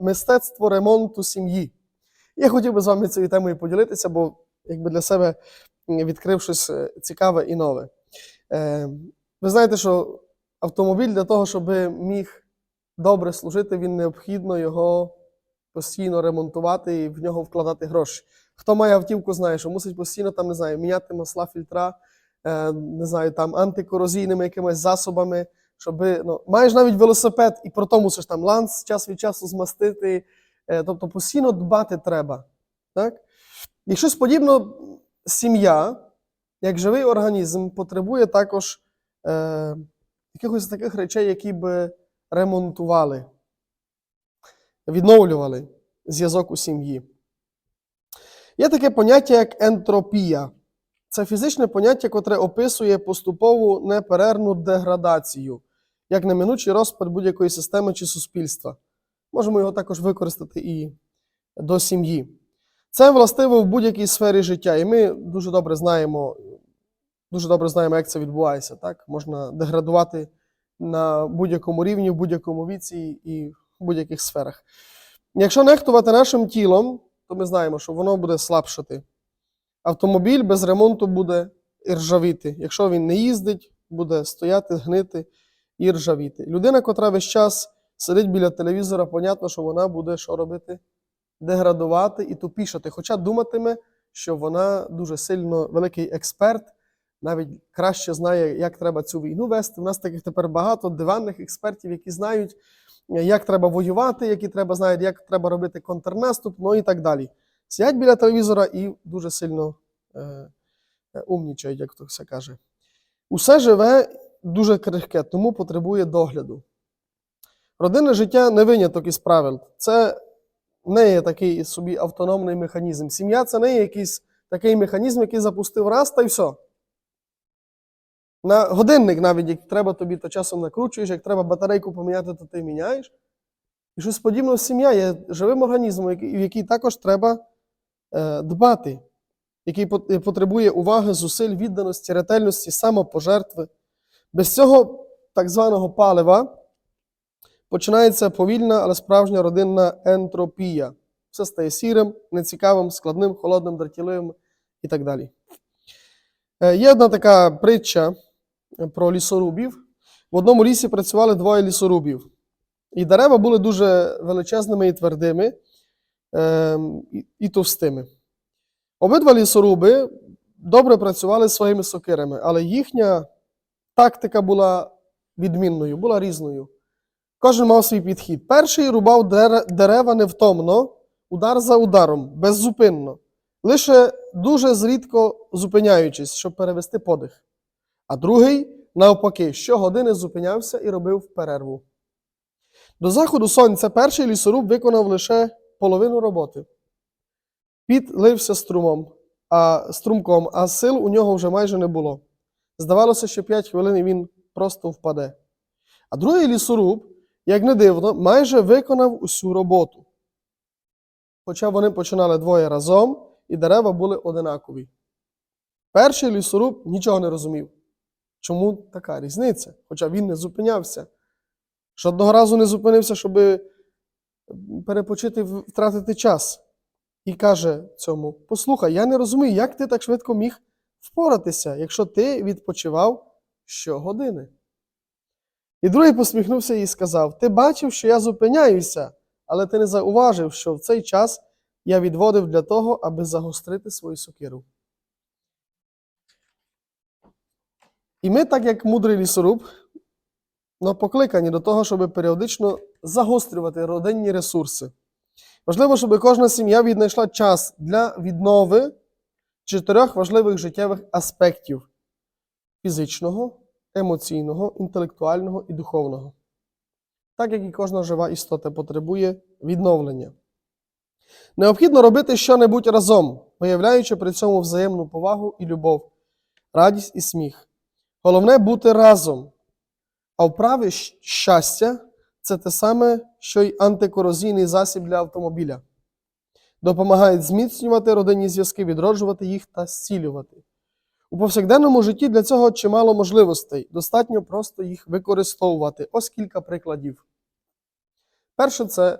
мистецтво ремонту сім'ї. Я хотів би з вами цією темою поділитися, бо якби для себе відкрив щось е, цікаве і нове. Е, Ви знаєте, що автомобіль для того, щоб міг добре служити, він необхідно його постійно ремонтувати і в нього вкладати гроші. Хто має автівку, знає, що мусить постійно там, не знаю, міняти масла, фільтра, е, не знаю, там антикорозійними якимись засобами, щоб ну, маєш навіть велосипед, і про то мусиш там ланц час від часу змастити. Е, тобто постійно дбати треба. Так? І щось подібно, сім'я, як живий організм, потребує також е, якихось таких речей, які би ремонтували, відновлювали зв'язок у сім'ї. Є таке поняття, як ентропія. Це фізичне поняття, котре описує поступову неперервну деградацію, як неминучий розпад будь-якої системи чи суспільства. Можемо його також використати і до сім'ї. Це властиво в будь-якій сфері життя, і ми дуже добре знаємо, дуже добре знаємо, як це відбувається. Так? Можна деградувати на будь-якому рівні, в будь-якому віці і в будь-яких сферах. Якщо нехтувати нашим тілом, то ми знаємо, що воно буде слабшати. Автомобіль без ремонту буде іржавіти. Якщо він не їздить, буде стояти, гнити і ржавіти. Людина, котра весь час сидить біля телевізора, понятно, що вона буде що робити? Деградувати і тупішати. Хоча думатиме, що вона дуже сильно великий експерт, навіть краще знає, як треба цю війну вести. У нас таких тепер багато диванних експертів, які знають, як треба воювати, які треба знають, як треба робити контрнаступ, ну і так далі. Сидять біля телевізора і дуже сильно е, е, умнічають, як хтось каже. Усе живе дуже крихке, тому потребує догляду. Родинне життя не виняток із правил. Це не є такий собі автономний механізм. Сім'я це не є якийсь такий механізм, який запустив раз та й все. На годинник навіть, як треба тобі, то часом накручуєш, як треба батарейку поміняти, то ти міняєш. І щось подібне сім'я є живим організмом, в який також треба е, дбати, який потребує уваги, зусиль, відданості, ретельності, самопожертви. Без цього так званого палива починається повільна, але справжня родинна ентропія. Все стає сірим, нецікавим, складним, холодним, дратівливим і так далі. Е, Є одна така притча е, про лісорубів. В одному лісі працювали двоє лісорубів. І дерева були дуже величезними і твердими, ем, і товстими. Обидва лісоруби добре працювали своїми сокирами, але їхня тактика була відмінною, була різною. Кожен мав свій підхід. Перший рубав дерева невтомно, удар за ударом, беззупинно, лише дуже зрідко зупиняючись, щоб перевести подих. А другий, навпаки, щогодини зупинявся і робив перерву. До заходу сонця перший лісоруб виконав лише половину роботи. Піт лився струмом, а, струмком, а сил у нього вже майже не було. Здавалося, що 5 хвилин і він просто впаде. А другий лісоруб, як не дивно, майже виконав усю роботу. Хоча вони починали двоє разом, і дерева були одинакові. Перший лісоруб нічого не розумів. Чому така різниця? Хоча він не зупинявся. Жодного разу не зупинився, щоб перепочити, втратити час. І каже цьому: Послухай, я не розумію, як ти так швидко міг впоратися, якщо ти відпочивав щогодини. І другий посміхнувся і сказав: Ти бачив, що я зупиняюся, але ти не зауважив, що в цей час я відводив для того, аби загострити свою сокиру. І ми, так як мудрий лісоруб, ну, покликані до того, щоб періодично загострювати родинні ресурси. Важливо, щоб кожна сім'я віднайшла час для віднови чотирьох важливих життєвих аспектів фізичного, емоційного, інтелектуального і духовного. Так як і кожна жива істота потребує відновлення. Необхідно робити щонебудь разом, виявляючи при цьому взаємну повагу і любов, радість і сміх. Головне бути разом. А вправи щастя це те саме, що й антикорозійний засіб для автомобіля. Допомагають зміцнювати родинні зв'язки, відроджувати їх та зцілювати. У повсякденному житті для цього чимало можливостей. Достатньо просто їх використовувати. Ось кілька прикладів. Перше це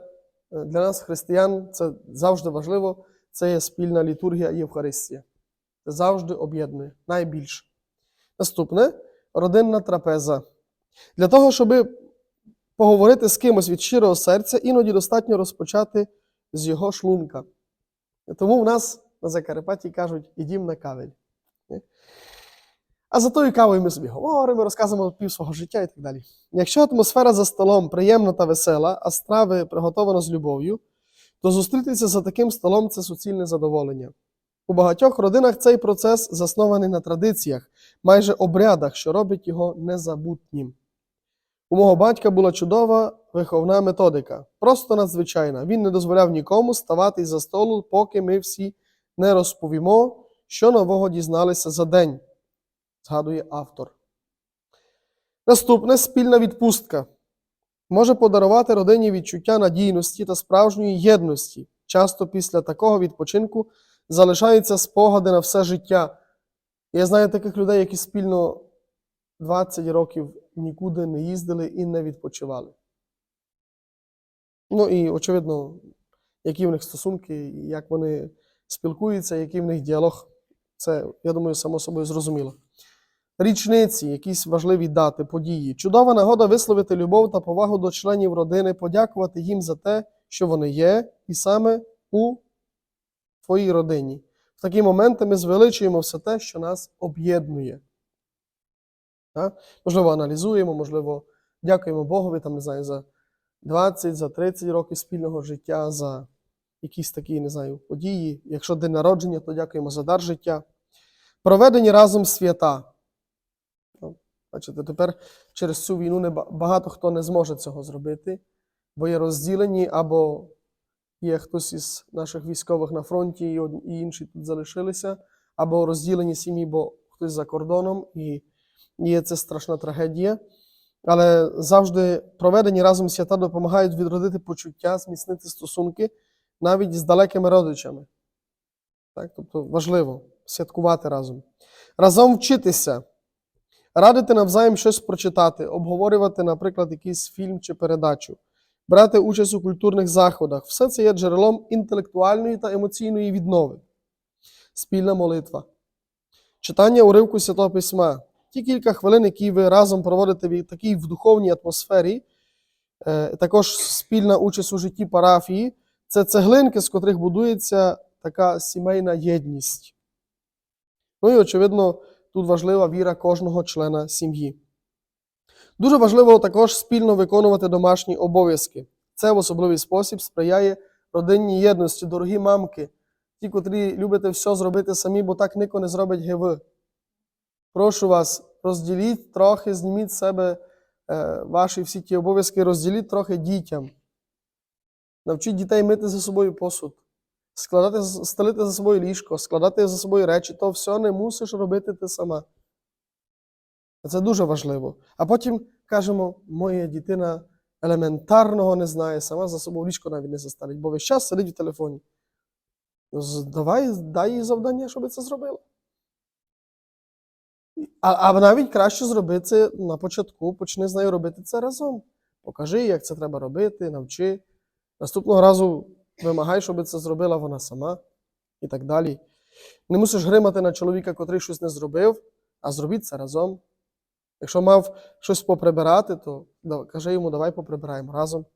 е, для нас, християн, це завжди важливо. Це є спільна літургія і Євхаристія. Це завжди об'єднує найбільше. Наступне родинна трапеза. Для того, щоб поговорити з кимось від щирого серця, іноді достатньо розпочати з його шлунка. Тому в нас на Закарпатті кажуть, ідім на кавель. А за тою кавою ми собі говоримо, розказуємо пів свого життя і так далі. Якщо атмосфера за столом приємна та весела, а страви приготовано з любов'ю, то зустрітися за таким столом це суцільне задоволення. У багатьох родинах цей процес заснований на традиціях, майже обрядах, що робить його незабутнім. У мого батька була чудова виховна методика, просто надзвичайна. Він не дозволяв нікому ставати за столу, поки ми всі не розповімо, що нового дізналися за день, згадує автор. Наступне спільна відпустка може подарувати родині відчуття надійності та справжньої єдності. Часто після такого відпочинку залишаються спогади на все життя. Я знаю таких людей, які спільно 20 років нікуди не їздили і не відпочивали. Ну і, очевидно, які в них стосунки, як вони спілкуються, який в них діалог, це, я думаю, само собою зрозуміло. Річниці, якісь важливі дати, події. Чудова нагода висловити любов та повагу до членів родини, подякувати їм за те, що вони є, і саме у твоїй родині. В такі моменти ми звеличуємо все те, що нас об'єднує. Можливо, аналізуємо, можливо, дякуємо Богові там, не знаю, за 20, за 30 років спільного життя, за якісь такі, не знаю, події. Якщо день народження, то дякуємо за дар життя. Проведені разом свята. Ну, Бачите, тепер через цю війну багато хто не зможе цього зробити, бо є розділені або є хтось із наших військових на фронті, і і інші тут залишилися, або розділені сім'ї, бо хтось за кордоном, і є це страшна трагедія. Але завжди проведені разом свята допомагають відродити почуття, зміцнити стосунки навіть з далекими родичами. Так? Тобто важливо святкувати разом. Разом вчитися, радити навзаєм щось прочитати, обговорювати, наприклад, якийсь фільм чи передачу, брати участь у культурних заходах. Все це є джерелом інтелектуальної та емоційної віднови. Спільна молитва. Читання уривку Святого Письма. Ті кілька хвилин, які ви разом проводите в такій в духовній атмосфері, е, також спільна участь у житті парафії, це цеглинки, з котрих будується така сімейна єдність. Ну і, очевидно, тут важлива віра кожного члена сім'ї. Дуже важливо також спільно виконувати домашні обов'язки. Це в особливий спосіб сприяє родинній єдності, дорогі мамки, ті, котрі любите все зробити самі, бо так ніко не зробить ГВ. Прошу вас, розділіть трохи, зніміть з себе е, ваші всі ті обов'язки, розділіть трохи дітям. Навчіть дітей мити за собою посуд, складати, стелити за собою ліжко, складати за собою речі, то все не мусиш робити ти сама. Це дуже важливо. А потім кажемо, моя дитина елементарного не знає, сама за собою ліжко навіть не заставить, бо весь час сидить в телефоні. Давай, дай їй завдання, щоб це зробила. А, навіть краще зроби це на початку, почни з нею робити це разом. Покажи, як це треба робити, навчи. Наступного разу вимагай, щоб це зробила вона сама і так далі. Не мусиш гримати на чоловіка, котрий щось не зробив, а зробіть це разом. Якщо мав щось поприбирати, то кажи йому, давай поприбираємо разом.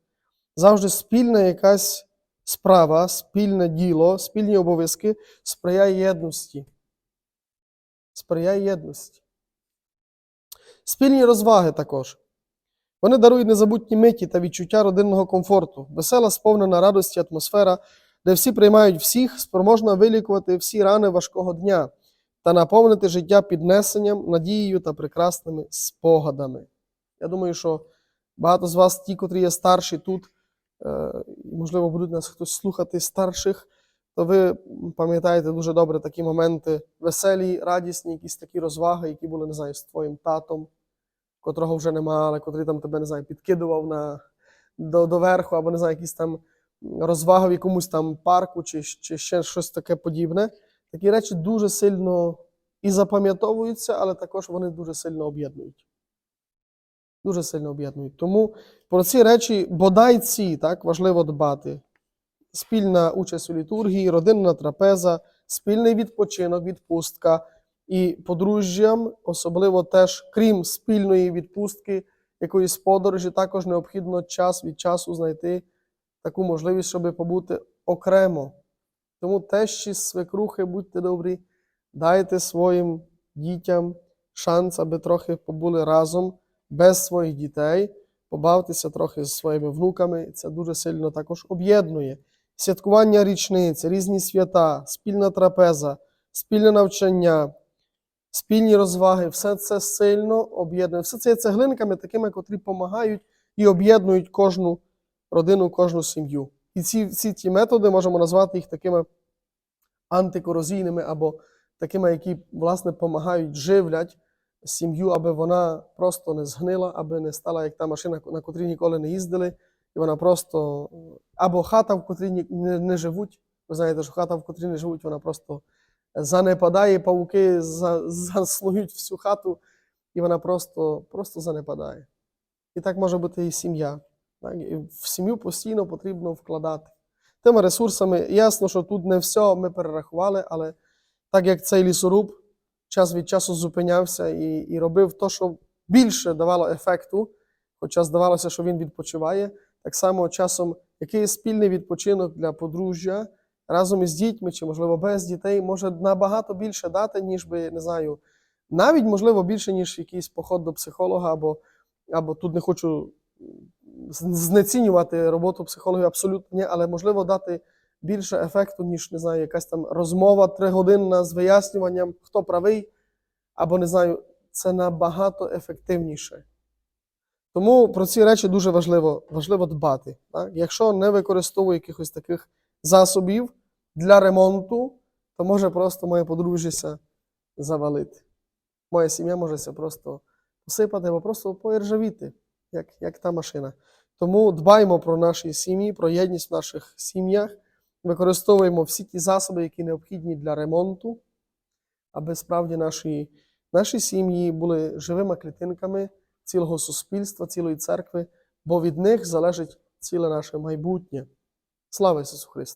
Завжди спільна якась справа, спільне діло, спільні обов'язки сприяє єдності. Сприяє єдності. Спільні розваги також. Вони дарують незабутні миті та відчуття родинного комфорту, весела, сповнена радості атмосфера, де всі приймають всіх, спроможна вилікувати всі рани важкого дня та наповнити життя піднесенням, надією та прекрасними спогадами. Я думаю, що багато з вас, ті, котрі є старші тут, е, можливо, будуть нас хтось слухати старших, то ви пам'ятаєте дуже добре такі моменти веселі, радісні, якісь такі розваги, які були, не знаю, з твоїм татом, котрого вже нема, але котрий там тебе, не знаю, підкидував на, до, до верху, або не знаю, якісь там розваги в якомусь там парку чи, чи ще щось таке подібне. Такі речі дуже сильно і запам'ятовуються, але також вони дуже сильно об'єднують. Дуже сильно об'єднують. Тому про ці речі, бодай ці, так, важливо дбати. Спільна участь у літургії, родинна трапеза, спільний відпочинок, відпустка. І подружжям, особливо теж, крім спільної відпустки, якоїсь подорожі, також необхідно час від часу знайти таку можливість, щоб побути окремо. Тому тещі, свекрухи, будьте добрі, дайте своїм дітям шанс, аби трохи побули разом без своїх дітей, побавтеся трохи зі своїми внуками. Це дуже сильно також об'єднує. Святкування річниць, різні свята, спільна трапеза, спільне навчання, спільні розваги, все це сильно об'єднує. Все це є цеглинками, такими, котрі допомагають і об'єднують кожну родину, кожну сім'ю. І ці, ці методи можемо назвати їх такими антикорозійними або такими, які, власне, допомагають, живлять сім'ю, аби вона просто не згнила, аби не стала як та машина, на котрій ніколи не їздили, і вона просто або хата, в котрій не, не живуть. Ви знаєте, що хата, в котрій не живуть, вона просто занепадає, павуки за- заснують всю хату, і вона просто, просто занепадає. І так може бути і сім'я. І в сім'ю постійно потрібно вкладати. Тими ресурсами, ясно, що тут не все ми перерахували, але так як цей лісоруб час від часу зупинявся і, і робив те, що більше давало ефекту, хоча здавалося, що він відпочиває, так само часом який спільний відпочинок для подружжя разом із дітьми, чи, можливо, без дітей, може набагато більше дати, ніж би, не знаю, навіть, можливо, більше, ніж якийсь поход до психолога, або, або тут не хочу знецінювати роботу психологів абсолютно ні, але можливо дати більше ефекту, ніж не знаю, якась там розмова тригодинна з вияснюванням, хто правий, або не знаю, це набагато ефективніше. Тому про ці речі дуже важливо, важливо дбати. Так? Якщо не використовую якихось таких засобів для ремонту, то може просто моє подружжя завалити. Моя сім'я може просто посипати або просто поіржавіти, як, як та машина. Тому дбаймо про наші сім'ї, про єдність в наших сім'ях, використовуємо всі ті засоби, які необхідні для ремонту, аби справді наші, наші сім'ї були живими клітинками цілого суспільства, цілої церкви, бо від них залежить ціле наше майбутнє. Слава Ісусу Христу!